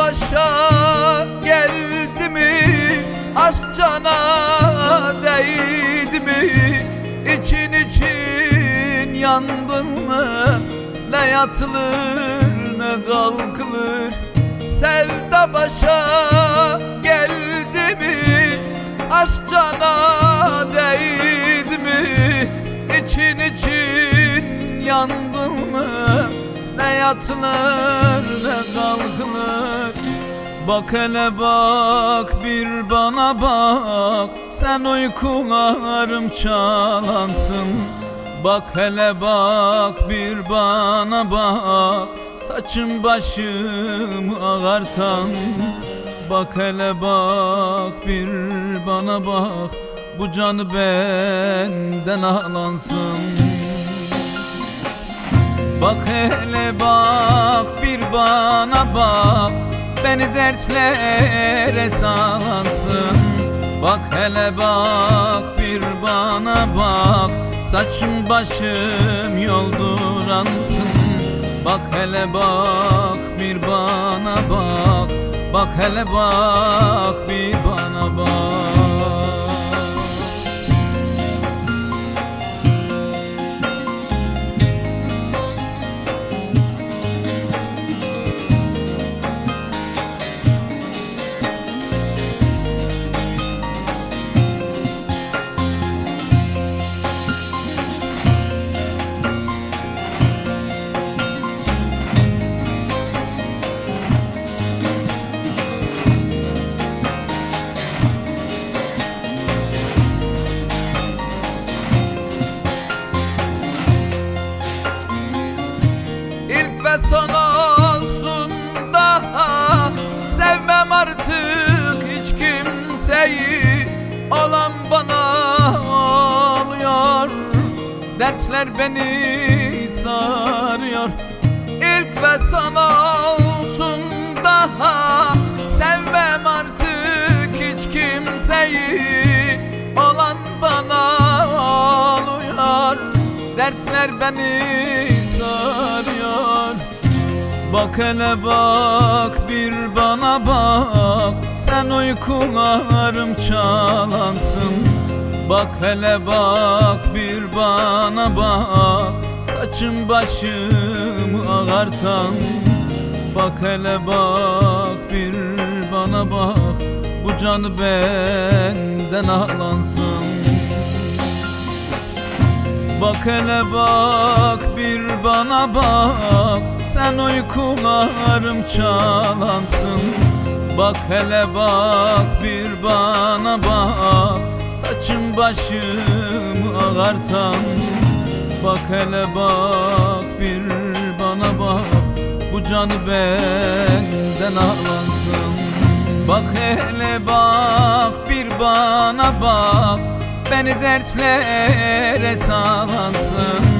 başa geldi mi? Aşk cana değdi mi? İçin için yandın mı? Ne yatılır ne kalkılır? Sevda başa geldi mi? Aşk cana değdi mi? İçin için yandın mı? Yatılır ne kalkılır Bak hele bak bir bana bak. Sen uykularım çalansın. Bak hele bak bir bana bak. Saçım başım ağartan. Bak hele bak bir bana bak. Bu canı benden alansın Bak hele bak bir bana bak Beni dertlere salansın. Bak hele bak bir bana bak Saçım başım yolduransın Bak hele bak bir bana bak Bak hele bak bir bana bak ve son olsun daha. Sevmem artık hiç kimseyi. Olan bana oluyor. Dertler beni sarıyor. İlk ve son olsun daha. Sevmem artık hiç kimseyi. Olan bana oluyor. Dertler beni Bak hele bak bir bana bak. Sen uykularım çalansın. Bak hele bak bir bana bak. Saçım başım ağartan. Bak hele bak bir bana bak. Bu canı benden alansın Bak hele bak bir bana bak Sen uykularım çalansın. Bak hele bak bir bana bak. Saçım başım ağartan. Bak hele bak bir bana bak. Bu canı benden alansın Bak hele bak bir bana bak. Beni dertlere salansın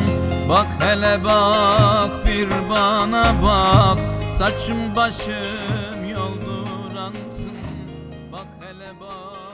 Bak hele bak bir bana bak. Saçım başım yolduransın Bak hele bak